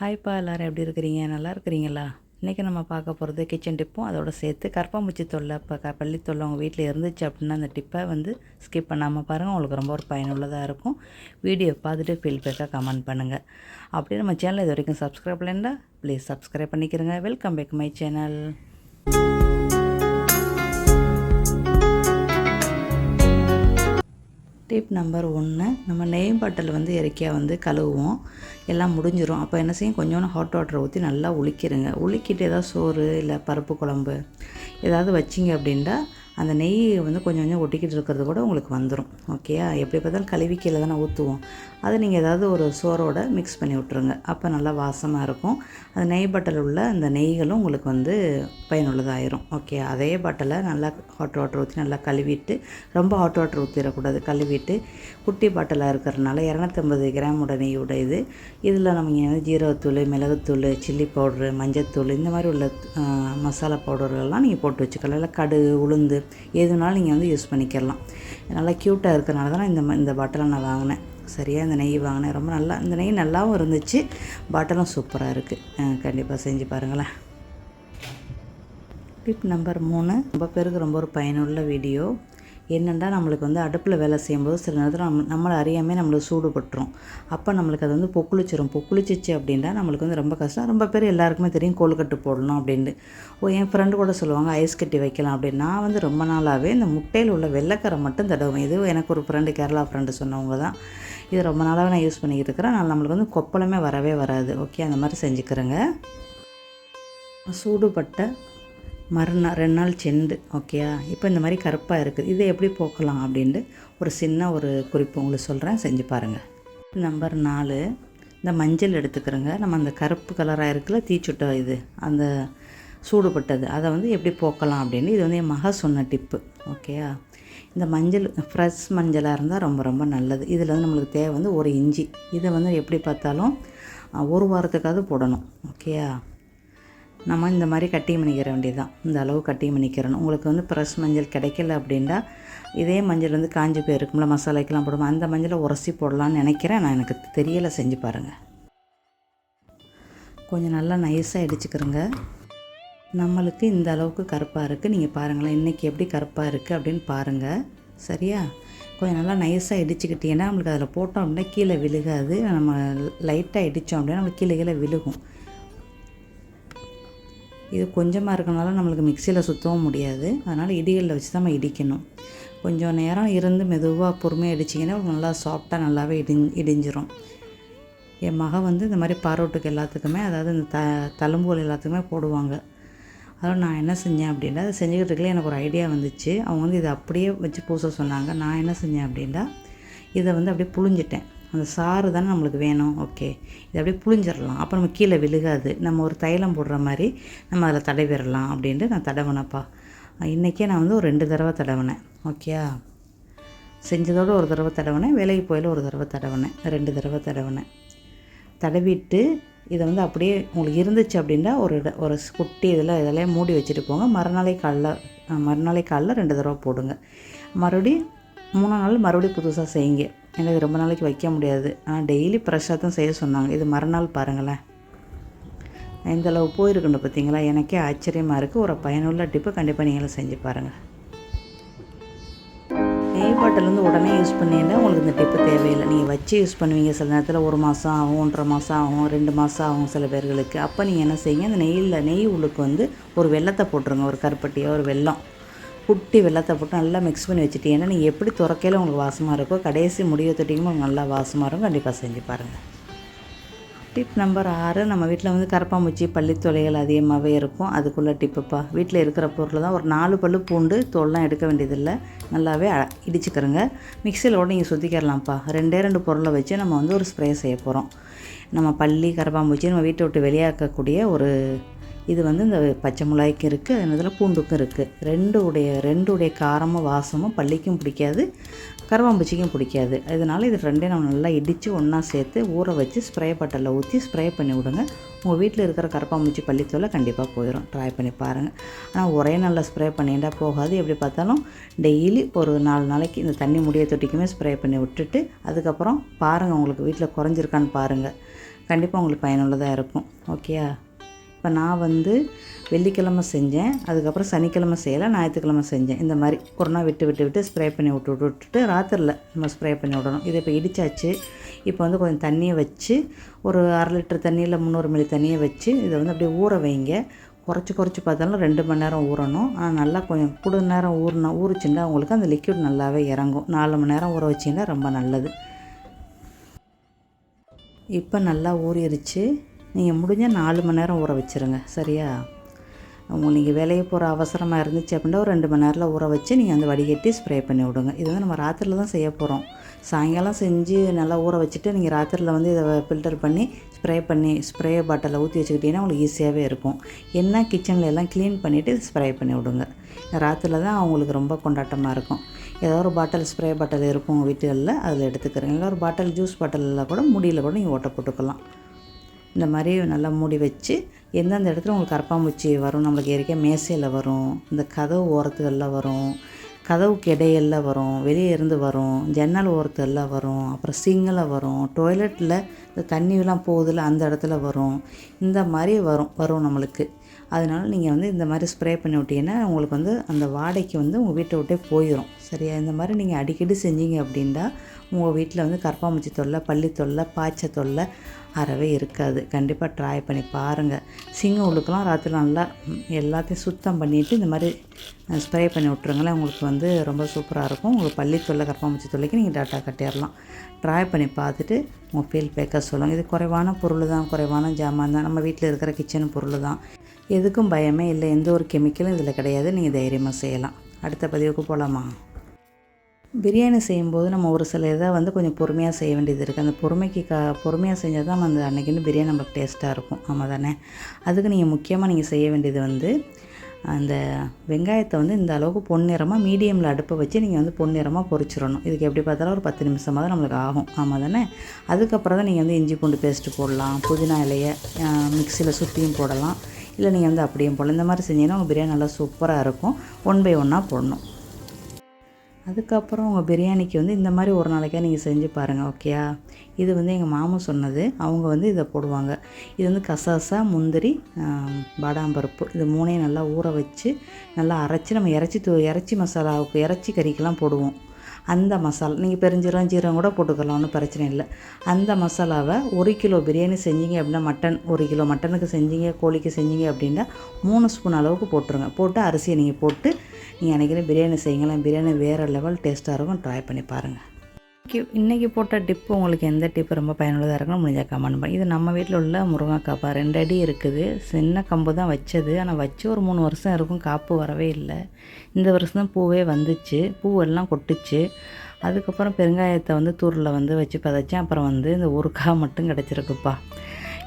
ஹாய்ப்பா எல்லோரும் எப்படி இருக்கிறீங்க? நல்லா இருக்கிறீங்களா? இன்றைக்கி நம்ம பார்க்க போகிறது கிச்சன் டிப்பும் அதோட சேர்த்து கற்பாம்பூச்சி தொல்லை இப்போ க பள்ளி தொல்லை உங்கள் வீட்டில் இருந்துச்சு அப்படின்னா அந்த டிப்பை வந்து ஸ்கிப் பண்ணாமல் பாருங்கள் உங்களுக்கு ரொம்ப ஒரு பயனுள்ளதாக இருக்கும். வீடியோ பார்த்துட்டு ஃபீல்பேக்காக கமெண்ட் பண்ணுங்கள் அப்படியே நம்ம சேனல் இது வரைக்கும் சப்ஸ்கிரைப் பண்ணலைன்னா please subscribe பண்ணிக்கிறங்க. Welcome back my channel tip number ஒன்று நம்ம நெய் பாட்டில் வந்து இறக்கியாக வந்து கழுவுவோம். எல்லாம் முடிஞ்சிடும் அப்போ என்ன செய்யும்? கொஞ்சோண்டு ஹாட் வாட்டரை ஊற்றி நல்லா உளிக்கிருங்க உளிக்கிட்டு ஏதாவது சோறு இல்லை பருப்பு குழம்பு ஏதாவது வச்சிங்க அப்படின்ட்டா அந்த நெய் வந்து கொஞ்சம் கொஞ்சம் ஒட்டிக்கிட்டு இருக்கிறது கூட உங்களுக்கு வந்துடும் ஓகேயா எப்படி பார்த்தாலும் கழுவி கீழே தானே ஊற்றுவோம் அதை நீங்கள் ஏதாவது ஒரு சோறோட மிக்ஸ் பண்ணி விட்ருங்க அப்போ நல்லா வாசமாக இருக்கும். அந்த நெய் பட்டல் உள்ள அந்த நெய்களும் உங்களுக்கு வந்து பயனுள்ளதாயிரும் ஓகே அதே பாட்டிலை நல்லா ஹாட் வாட்டர் ஊற்றி நல்லா கழுவிட்டு ரொம்ப ஹாட் வாட்டர் ஊற்றிடக்கூடாது கழுவிட்டு குட்டி பாட்டிலாக இருக்கிறதுனால இரநூத்தம்பது கிராம் நெய்யோட இது இதில் நம்ம ஜீரகத்தூள் மிளகுத்தூள் சில்லி பவுடரு மஞ்சத்தூள் இந்த மாதிரி உள்ள மசாலா பவுடர்கள்லாம் நீங்கள் போட்டு வச்சுக்கலாம். இல்லை கடுகு உளுந்து எதுனாலும் நீங்கள் வந்து யூஸ் பண்ணிக்கலாம் நல்லா க்யூட்டாக இருக்கிறனால தான் இந்த இந்த பாட்டிலை நான் வாங்கினேன். சரியாக இந்த நெய் வாங்கினேன். ரொம்ப நல்லா இந்த நெய் நல்லாவும் இருந்துச்சு. பாட்டிலும் சூப்பராக இருக்குது கண்டிப்பாக செஞ்சு பாருங்களேன். டிப் நம்பர் மூணு. ரொம்ப பேருக்கு ரொம்ப ஒரு பயனுள்ள வீடியோ என்னென்னா நம்மளுக்கு வந்து அடுப்பில் வேலை செய்யும்போது சில நேரத்தில் நம்ம நம்மளை அறியாமே நம்மளுக்கு சூடுபட்டுரும். அப்போ நம்மளுக்கு அது வந்து பொக்குளிச்சிரும். பொக்குளிச்சிச்சு அப்படின்னா நம்மளுக்கு வந்து ரொம்ப கஷ்டம். ரொம்ப பேர் எல்லாருக்குமே தெரியும் கோல்கட்டு போடணும் அப்படின்ட்டு ஓ என் ஃப்ரெண்டு கூட சொல்லுவாங்க ஐஸ் கட்டி வைக்கலாம் அப்படின்னு. நான் வந்து ரொம்ப நாளாகவே இந்த முட்டையில் உள்ள வெள்ளைக்கரை மட்டும் தடவுவேன். இது எனக்கு ஒரு ஃப்ரெண்டு கேரளா ஃப்ரெண்டு சொன்னவங்க தான். இது ரொம்ப நாளாகவே நான் யூஸ் பண்ணிக்கிட்டு இருக்கிறேன். அதனால் நம்மளுக்கு வந்து கொப்பளமே வரவே வராது. ஓகே அந்த மாதிரி செஞ்சுக்கிறேங்க. சூடுபட்ட மறுநாள் ரெண்டு நாள் செண்டு ஓகேயா இப்போ இந்த மாதிரி கருப்பாக இருக்குது. இதை எப்படி போக்கலாம் அப்படின்ட்டு ஒரு சின்ன ஒரு குறிப்பு உங்களுக்கு சொல்கிறேன் செஞ்சு பாருங்கள் நம்பர் நாலு இந்த மஞ்சள் எடுத்துக்கிறோங்க. நம்ம அந்த கருப்பு கலராக இருக்குல்ல தீச்சுட்ட இது அந்த சூடுபட்டது. அதை வந்து எப்படி போக்கலாம் அப்படின்னு இது வந்து என் மக சொன்ன டிப்பு ஓகேயா இந்த மஞ்சள் ஃப்ரெஷ் மஞ்சளாக இருந்தால் ரொம்ப ரொம்ப நல்லது. இதில் வந்து நம்மளுக்கு தேவை வந்து ஒரு இஞ்சி. இதை வந்து எப்படி பார்த்தாலும் ஒரு வாரத்துக்காவது போடணும் ஓகேயா நம்ம இந்த மாதிரி கட்டி பண்ணிக்கிற வேண்டியதுதான். இந்த அளவு கட்டி பண்ணிக்கிறணும் உங்களுக்கு வந்து ஃப்ரெஷ் மஞ்சள் கிடைக்கல அப்படின்னா இதே மஞ்சள் வந்து காஞ்சி போயிருக்கும்ல மசாலாக்கெலாம் போடுவோம். அந்த மஞ்சளை உரசி போடலான்னு நினைக்கிறேன். நான் எனக்கு தெரியலை செஞ்சு பாருங்கள் கொஞ்சம் நல்லா நைஸாக இடிச்சுக்கிறேங்க. நம்மளுக்கு இந்த அளவுக்கு கருப்பாக இருக்குது நீங்கள் பாருங்களேன் இன்றைக்கி எப்படி கருப்பாக இருக்குது அப்படின்னு பாருங்கள் சரியா? கொஞ்சம் நல்லா நைஸாக இடிச்சுக்கிட்டீங்கன்னா நம்மளுக்கு அதில் போட்டோம் அப்படின்னா கீழே விழுகாது. நம்ம லைட்டாக இடித்தோம் அப்படின்னா நம்மளுக்கு கீழே கீழே விழுகும். இது கொஞ்சமாக இருக்கனால நம்மளுக்கு மிக்சியில் சுற்றவும் முடியாது. அதனால் இடிகளில் வச்சு தான் நம்ம இடிக்கணும். கொஞ்சம் நேரம் இருந்து மெதுவாக பொறுமையாக இடிச்சிங்கன்னா நல்லா சாஃப்டாக நல்லாவே இடி இடிஞ்சிரும். என் மகன் வந்து இந்த மாதிரி பாரோட்டுக்கு எல்லாத்துக்குமே அதாவது இந்த த தழும்புகள் எல்லாத்துக்குமே போடுவாங்க. அதனால் நான் என்ன செஞ்சேன் அப்படின்னா அதை செஞ்சுக்கிட்டு எனக்கு ஒரு ஐடியா வந்துச்சு. அவங்க வந்து இதை அப்படியே வச்சு பூச சொன்னாங்க. நான் என்ன செஞ்சேன் அப்படின்னா இதை வந்து அப்படியே புழிஞ்சிட்டேன். அந்த சாறு தானே நம்மளுக்கு வேணும்? ஓகே இதை அப்படியே புழிஞ்சிடலாம். அப்போ நம்ம கீழே விழுகாது. நம்ம ஒரு தைலம் போடுற மாதிரி நம்ம அதில் தடவிடலாம் அப்படின்ட்டு நான் தடவினப்பா இன்றைக்கே நான் வந்து ஒரு ரெண்டு தடவை தடவினேன். ஓகேயா செஞ்சதோடு ஒரு தடவை தடவினேன். வேலைக்கு போயில ஒரு தடவை தடவினேன். ரெண்டு தடவை தடவினேன். தடவிட்டு இதை வந்து அப்படியே உங்களுக்கு இருந்துச்சு அப்படின்னா ஒரு ஒரு குட்டி இதில் இதெல்லாம் மூடி வச்சுட்டு போங்க. மறுநாளை காலைல மறுநாளை காலைல ரெண்டு தடவை போடுங்க. மறுபடியும் மூணாம் நாள் மறுபடியும் புதுசாக செய்யுங்க. எனக்கு ரொம்ப நாளைக்கு வைக்க முடியாது. ஆனால் டெய்லி ஃப்ரெஷ்ஷாக தான் செய்ய சொன்னாங்க. இது மறுநாள் பாருங்களேன். எந்தளவு போயிருக்குன்னு பார்த்தீங்களா எனக்கே ஆச்சரியமாக இருக்குது ஒரு பயனுள்ள டிப்பு கண்டிப்பாக நீங்களும் செஞ்சு பாருங்கள் நெய் பாட்டில் வந்து உடனே யூஸ் பண்ணிங்கன்னா உங்களுக்கு இந்த டிப்பு தேவையில்லை. நீங்கள் வச்சு யூஸ் பண்ணுவீங்க. சில நேரத்தில் ஒரு மாதம் ஆகும் ஒன்றரை மாதம் ஆகும் ரெண்டு மாதம் ஆகும் சில பேர்களுக்கு. அப்போ நீங்கள் என்ன செய்யுங்க? அந்த நெய்யில் நெய் உள்ளுக்கு வந்து ஒரு வெள்ளத்தை போட்டுருங்க. ஒரு கருப்பட்டியோ ஒரு வெள்ளம் குட்டி வெள்ளத்தை போட்டு நல்லா மிக்ஸ் பண்ணி வச்சுட்டீங்கன்னா நீங்கள் எப்படி துறக்கையில் உங்களுக்கு வாசமாக இருக்கோ கடைசி முடிவை தொட்டிக்கும் உங்களுக்கு நல்லா வாசமாக இருக்கும். கண்டிப்பாக செஞ்சு பாருங்கள் டிப் நம்பர் ஆறு நம்ம வீட்டில் வந்து கரப்பாம்பூச்சி பள்ளித்தொலைகள் அதிகமாகவே இருக்கும். அதுக்குள்ளே டிப்புப்பா வீட்டில் இருக்கிற பொருள் தான் ஒரு நாலு பல்லு பூண்டு தோல்லாம் எடுக்க வேண்டியதில்லை. நல்லாவே இடிச்சுக்கிறோங்க மிக்சியில் கூட நீங்கள் சுற்றிக்கிறலாம்ப்பா ரெண்டே ரெண்டு பொருளை வச்சு நம்ம வந்து ஒரு ஸ்ப்ரே செய்ய போகிறோம் நம்ம பள்ளி கரப்பாம்பூச்சி நம்ம வீட்டை விட்டு வெளியாக்கக்கூடிய ஒரு இது வந்து இந்த பச்சை மிளகாய்க்கு இருக்குது அது இதில் பூண்டுக்கும் இருக்குது ரெண்டு உடைய ரெண்டு உடைய காரமும் வாசமும் பள்ளிக்கும் பிடிக்காது கருவாம்பூச்சிக்கும் பிடிக்காது. அதனால் இது ரெண்டையும் நம்ம நல்லா இடித்து ஒன்றா சேர்த்து ஊற வச்சு ஸ்ப்ரே பட்டலில் ஊற்றி ஸ்ப்ரே பண்ணி விடுங்க. உங்கள் வீட்டில் இருக்கிற கரப்பாம்பூச்சி பள்ளித்தூளை கண்டிப்பாக போயிடும் ட்ரை பண்ணி பாருங்கள் ஆனால் ஒரே நாளில் ஸ்ப்ரே பண்ணிட்டா போகாது. எப்படி பார்த்தாலும் டெய்லி ஒரு நாலு நாளைக்கு இந்த தண்ணி முடிய தொட்டிக்குமே ஸ்ப்ரே பண்ணி விட்டுட்டு அதுக்கப்புறம் பாருங்கள் உங்களுக்கு வீட்டில் குறைஞ்சிருக்கான்னு பாருங்கள் கண்டிப்பாக உங்களுக்கு பயனுள்ளதாக இருக்கும். ஓகேயா இப்போ நான் வந்து வெள்ளிக்கிழமை செஞ்சேன் அதுக்கப்புறம் சனிக்கிழமை செய்யலை ஞாயிற்றுக்கிழமை செஞ்சேன். இந்த மாதிரி ஒரு நாள் விட்டு விட்டு விட்டு ஸ்ப்ரே பண்ணி விட்டு விட்டு விட்டுட்டு ராத்திரியில் நம்ம ஸ்ப்ரே பண்ணி விடணும். இதை இப்போ இடித்தாச்சு இப்போ வந்து கொஞ்சம் தண்ணியை வச்சு ஒரு அரை லிட்டர் தண்ணியில் முந்நூறு மில்லி தண்ணியை வச்சு இதை வந்து அப்படியே ஊற வைங்க. குறைச்சி குறைச்சி பார்த்தாலும் ரெண்டு மணி நேரம் ஊறணும். ஆனால் நல்லா கொஞ்சம் கூட நேரம் ஊறினா ஊறிச்சுன்னா உங்களுக்கு அந்த லிக்விட் நல்லாவே இறங்கும். நாலு மணி நேரம் ஊற வச்சிங்கன்னா ரொம்ப நல்லது. இப்போ நல்லா ஊறிடுச்சு நீங்கள் முடிஞ்சால் நாலு மணி நேரம் ஊற வச்சுருங்க சரியா? உங்களுக்கு நீங்கள் வேலையை போகிற அவசரமாக இருந்துச்சு அப்படின்னா ஒரு ரெண்டு மணி நேரத்தில் ஊற வச்சு நீங்கள் அந்த வடிகட்டி ஸ்ப்ரே பண்ணி விடுங்க. இது வந்து நம்ம ராத்திரியில் தான் செய்ய போகிறோம் சாயங்காலம் செஞ்சு நல்லா ஊற வச்சுட்டு நீங்கள் ராத்திரியில் வந்து இதை ஃபில்டர் பண்ணி ஸ்ப்ரே பண்ணி ஸ்ப்ரே பாட்டிலில் ஊற்றி வச்சுக்கிட்டிங்கன்னா உங்களுக்கு ஈஸியாகவே இருக்கும். என்ன கிச்சனில் எல்லாம் க்ளீன் பண்ணிவிட்டு ஸ்ப்ரே பண்ணி விடுங்க. ராத்திரியில் தான் அவங்களுக்கு ரொம்ப கொண்டாட்டமாக இருக்கும். ஏதோ ஒரு பாட்டில் ஸ்ப்ரே பாட்டில் இருக்கும் உங்கள் வீட்டுகளில் அதில் எடுத்துக்கிறேன் இல்லை ஒரு பாட்டில் ஜூஸ் பாட்டிலில் கூட முடியில் கூட நீங்கள் ஓட்ட போட்டுக்கலாம். இந்த மாதிரி நல்லா மூடி வச்சு எந்தெந்த இடத்துல உங்களுக்கு கரப்பாம்பூச்சி வரும் நம்மளுக்கு ஏற்கே மேசையில் வரும் இந்த கதவு ஓரத்துகளில் வரும் கதவுக்கு இடையில வரும் வெளியே இருந்து வரும் ஜன்னல் ஓரத்துகளில் வரும் அப்புறம் சிங்கில் வரும் டொய்லெட்டில் இந்த தண்ணியெலாம் போகுதில்ல அந்த இடத்துல வரும் இந்த மாதிரி வரும் வரும் நம்மளுக்கு. அதனால நீங்கள் வந்து இந்த மாதிரி ஸ்ப்ரே பண்ணி விட்டீங்கன்னா உங்களுக்கு வந்து அந்த வாடைக்கு வந்து உங்கள் வீட்டை விட்டே போயிடும் சரியா? இந்த மாதிரி நீங்கள் அடிக்கடி செஞ்சீங்க அப்படின்னா உங்கள் வீட்டில் வந்து கரப்பாம்பூச்சி தொல்லை பள்ளி தொல்லை பாய்ச்ச தொல்லை அறவே இருக்காது. கண்டிப்பாக ட்ரை பண்ணி பாருங்கள் சிங்கம் உள்ளுக்கெல்லாம் ராத்திரி நல்லா எல்லாத்தையும் சுத்தம் பண்ணிவிட்டு இந்த மாதிரி ஸ்ப்ரே பண்ணி விட்ருங்களேன் உங்களுக்கு வந்து ரொம்ப சூப்பராக இருக்கும். உங்களுக்கு பள்ளி தொல்லை கரப்பாம்பூச்சி தொல்லைக்கு நீங்கள் டாட்டா கட்டிடலாம். ட்ரை பண்ணி பார்த்துட்டு உங்கள் ஃபீல் பேக்க சொல்லுங்கள் இது குறைவான பொருள் தான். குறைவான ஜாமான் தான். நம்ம வீட்டில் இருக்கிற கிச்சன் பொருள் தான். எதுக்கும் பயமே இல்லை. எந்த ஒரு கெமிக்கலும் இதில் கிடையாது. நீங்கள் தைரியமாக செய்யலாம். அடுத்த பதிவுக்கு போகலாமா பிரியாணி செய்யும்போது நம்ம ஒரு சில இதை வந்து கொஞ்சம் பொறுமையாக செய்ய வேண்டியது இருக்குது அந்த பொறுமைக்கு க பொறுமையாக செஞ்சால் தான் அந்த அன்றைக்கி வந்து பிரியாணி நம்மளுக்கு டேஸ்ட்டாக இருக்கும். ஆமாம் தானே? அதுக்கு நீங்கள் முக்கியமாக நீங்கள் செய்ய வேண்டியது வந்து அந்த வெங்காயத்தை வந்து இந்த அளவுக்கு பொன்னிறமாக மீடியமில் அடுப்பை வச்சு நீங்கள் வந்து பொன்னிறமாக பொரிச்சிடணும். இதுக்கு எப்படி பார்த்தாலும் ஒரு பத்து நிமிஷமாக தான் நம்மளுக்கு ஆகும். ஆமாம் தானே? அதுக்கப்புறம் தான் நீங்கள் வந்து இஞ்சி பூண்டு பேஸ்ட்டு போடலாம். புதினா இலையை மிக்சியில் சுற்றியும் போடலாம். இல்லை நீங்கள் வந்து அப்படியும் போடலாம். இந்த மாதிரி செஞ்சீங்கன்னா உங்கள் பிரியாணி நல்லா சூப்பராக இருக்கும். ஒன் பை ஒன்னாக போடணும். அதுக்கப்புறம் உங்கள் பிரியாணிக்கு வந்து இந்த மாதிரி ஒரு நாளைக்காக நீங்கள் செஞ்சு பாருங்கள் ஓகேயா இது வந்து எங்கள் மாமா சொன்னது. அவங்க வந்து இதை போடுவாங்க. இது வந்து கசாசா முந்திரி பாடாம்பருப்பு பாதாம் பருப்பு. இது மூணையும் நல்லா ஊற வச்சு நல்லா அரைச்சி நம்ம இறைச்சி தூ இறைச்சி மசாலாவுக்கு இறைச்சி கறிக்கெல்லாம் போடுவோம். அந்த மசாலா நீங்கள் பெருஞ்சீரம் ஜீரம் கூட போட்டுக்கலாம் ஒன்றும் பிரச்சனை இல்லை. அந்த மசாலாவை ஒரு கிலோ பிரியாணி செஞ்சீங்க அப்படின்னா மட்டன் ஒரு கிலோ மட்டனுக்கு செஞ்சீங்க கோழிக்கு செஞ்சீங்க அப்படின்னா மூணு ஸ்பூன் அளவுக்கு போட்டுருங்க. போட்டு அரிசியை நீங்கள் போட்டு நீங்கள் அன்றைக்கி பிரியாணி செய்யுங்களேன் பிரியாணி வேறு லெவல் டேஸ்ட்டாக இருக்கும் ட்ரை பண்ணி பாருங்கள் இன்றைக்கி இன்றைக்கி போட்ட டிப்பு உங்களுக்கு எந்த டிப்பு ரொம்ப பயனுள்ளதாக இருக்குன்னு முடிஞ்சால் கமெண்ட் பண்ணி. இது நம்ம வீட்டில் உள்ள முருங்கைக்காப்பா ரெண்டு அடி இருக்குது. சின்ன கம்பு தான் வச்சது. ஆனால் வச்சு ஒரு மூணு வருஷம் இருக்கும் காப்பு வரவே இல்லை. இந்த வருஷம் தான் பூவே வந்துச்சு. பூவெல்லாம் கொட்டுச்சு. அதுக்கப்புறம் பெருங்காயத்தை வந்து தூரில் வந்து வச்சு பதைச்சேன். அப்புறம் வந்து இந்த ஒரு மட்டும் கிடச்சிருக்குப்பா.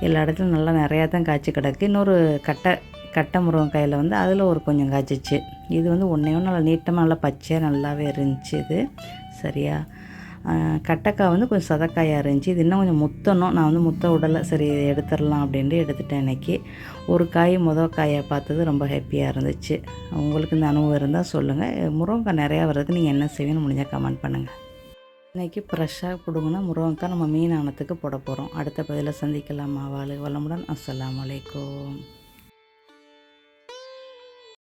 எல்லா இடத்துலையும் நல்லா நிறையா தான் காய்ச்சி கிடக்கு. இன்னொரு கட்டை கட்டை முருங்கைக்காயில் வந்து அதில் ஒரு கொஞ்சம் காய்ச்சிச்சு. இது வந்து ஒன்றையும் நல்லா நீட்டமாக நல்லா பச்சையாக நல்லாவே இருந்துச்சு இது. சரியா? கட்டைக்காய் வந்து கொஞ்சம் சதக்காயாக இருந்துச்சு. இது இன்னும் கொஞ்சம் முத்தணும். நான் வந்து முத்த விடலை சரி எடுத்துடலாம் அப்படின்ட்டு எடுத்துட்டேன் இன்றைக்கி ஒரு காய் முத காயை பார்த்தது ரொம்ப ஹாப்பியாக இருந்துச்சு. உங்களுக்கு இந்த அனுபவம் இருந்தால் சொல்லுங்கள் முருங்கைக்காய் நிறையா வர்றது நீங்கள் என்ன செய்வீங்கன்னு முடிஞ்சால் கமெண்ட் பண்ணுங்கள் இன்றைக்கி ஃப்ரெஷ்ஷாக கொடுங்கன்னா முருங்கைக்காய் நம்ம மீன் ஆனத்துக்கு போட போகிறோம் அடுத்த பதிலில் சந்திக்கலாமா. வாழ்க வளமுடன். அஸ்லாம் அலைக்கும்.